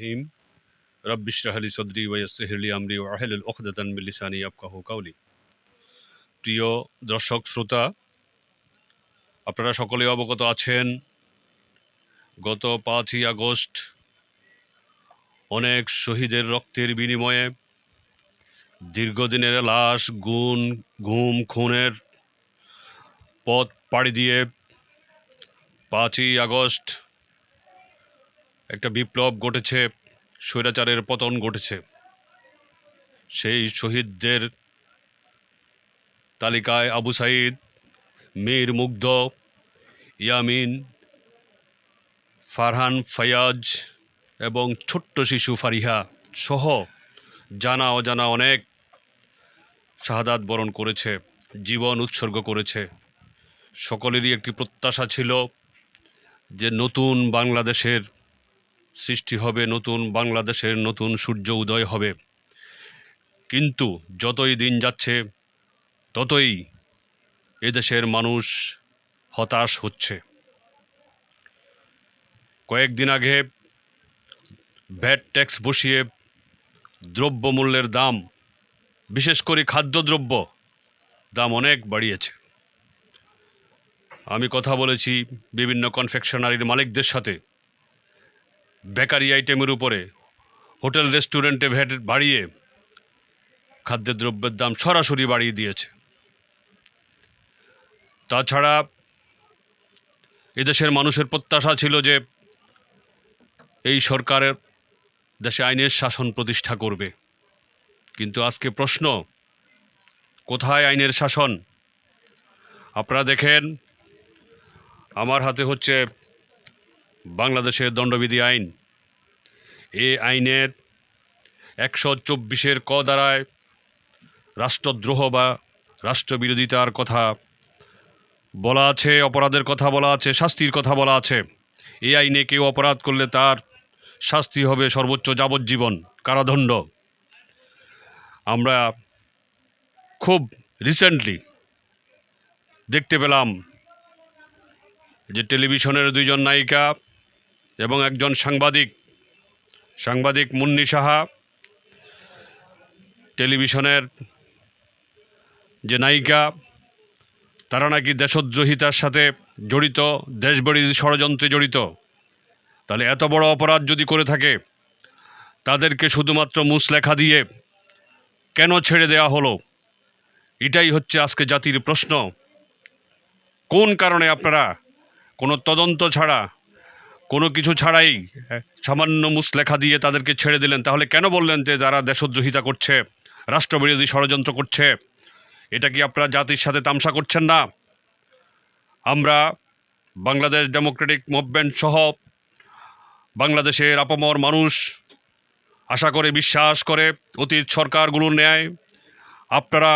রহিম রব্বিশরাহলি সদরি ওয়াসহলি আমরি ওয়াহেল ওখদান মিলিসানি আবকাহ কাউলি প্রিয় দর্শক, শ্রোতা, আপনারা সকলে অবগত আছেন, গত পাঁচই আগস্ট অনেক শহীদের রক্তের বিনিময়ে দীর্ঘদিনের লাশ, গুণ, ঘুম, খুনের পথ পাড়ি দিয়ে পাঁচই আগস্ট একটা বিপ্লব ঘটেছে, স্বৈরাচারের পতন ঘটেছে। সেই শহীদদের তালিকায় আবু সাইদ, মীর মুগ্ধ, ইয়ামিন, ফারহান ফায়াজ এবং ছোট্ট শিশু ফারিহা সহ জানা অজানা অনেক শাহাদাত বরণ করেছে, জীবন উৎসর্গ করেছে। সকলেরই একটি প্রত্যাশা ছিল যে নতুন বাংলাদেশের সৃষ্টি হবে নতুন, বাংলাদেশের নতুন সূর্য উদয় হবে। কিন্তু যতই দিন যাচ্ছে, ততই এদেশের মানুষ হতাশ হচ্ছে। কয়েকদিন আগে ভ্যাট ট্যাক্স বসিয়ে দ্রব্যমূল্যের দাম, বিশেষ করে খাদ্যদ্রব্য, দাম অনেক বাড়িয়েছে। আমি কথা বলেছি বিভিন্ন কনফেকশনারির মালিকদের সাথে। বেকারি আইটেমের উপরে, হোটেল, রেস্টুরেন্টে ভ্যাট বাড়িয়ে খাদ্যদ্রব্যের দাম সরাসরি বাড়িয়ে দিয়েছে। তাছাড়া এদেশের মানুষের প্রত্যাশা ছিল যে এই সরকারের দেশে আইনের শাসন প্রতিষ্ঠা করবে। কিন্তু আজকে প্রশ্ন, কোথায় আইনের শাসন? আপনারা দেখেন, আমার হাতে হচ্ছে বাংলাদেশের দণ্ডবিধি আইন। এ আইনের একশো চব্বিশের ক দ্বারায় রাষ্ট্রদ্রোহ বা রাষ্ট্রবিরোধিতার কথা বলা আছে, অপরাধের কথা বলা আছে, শাস্তির কথা বলা আছে। এই আইনে কেউ অপরাধ করলে তার শাস্তি হবে সর্বোচ্চ যাবজ্জীবন কারাদণ্ড। আমরা খুব রিসেন্টলি দেখতে পেলাম যে টেলিভিশনের দুইজন নায়িকা এবং একজন সাংবাদিক সাংবাদিক মুন্নি সাহা, টেলিভিশনের যে নায়িকা, তারা নাকি দেশদ্রোহিতার সাথে জড়িত দেশবিরোধী ষড়যন্ত্রে জড়িত, তাহলে এত বড় অপরাধ যদি করে থাকে, তাদেরকে শুধুমাত্র মুসলেখা দিয়ে কেন ছেড়ে দেওয়া হলো? এটাই হচ্ছে আজকে জাতির প্রশ্ন। কোন কারণে আপনারা কোনো তদন্ত ছাড়া কোনো কিছু ছাড়াই সামান্য মুসলেখা দিয়ে তাদেরকে ছেড়ে দিলেন। তাহলে কেন বললেন যে যারা দেশদ্রোহিতা করছে, রাষ্ট্রবিরোধী ষড়যন্ত্র করছে, এটা কি আপনারা জাতির সাথে তামসা করছেন না? আমরা বাংলাদেশ ডেমোক্রেটিক মুভমেন্ট সহ বাংলাদেশের আপামর মানুষ আশা করে, বিশ্বাস করে অতীত সরকারগুলোর ন্যায় আপনারা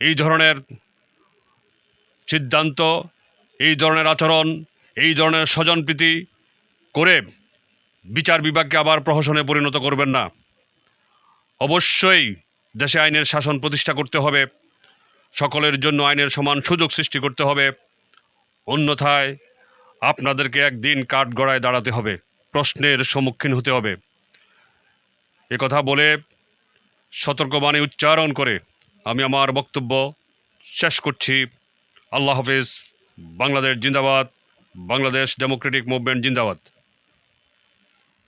এই ধরনের সিদ্ধান্ত, এই ধরনের আচরণ এই ধরনের স্বজনপ্রীতি করে বিচার বিভাগকে আবার প্রহসনে পরিণত করবেন না। অবশ্যই দেশে আইনের শাসন প্রতিষ্ঠা করতে হবে। সকলের জন্য আইনের সমান সুযোগ সৃষ্টি করতে হবে। অন্যথায় আপনাদেরকে একদিন কাঠগড়ায় দাঁড়াতে হবে। প্রশ্নের সম্মুখীন হতে হবে। এ কথা বলে সতর্কবাণী উচ্চারণ করে আমি আমার বক্তব্য শেষ করছি। আল্লাহ হাফিজ। বাংলাদেশ জিন্দাবাদ। বাংলাদেশ ডেমোক্রেটিক মুভমেন্ট জিন্দাবাদ।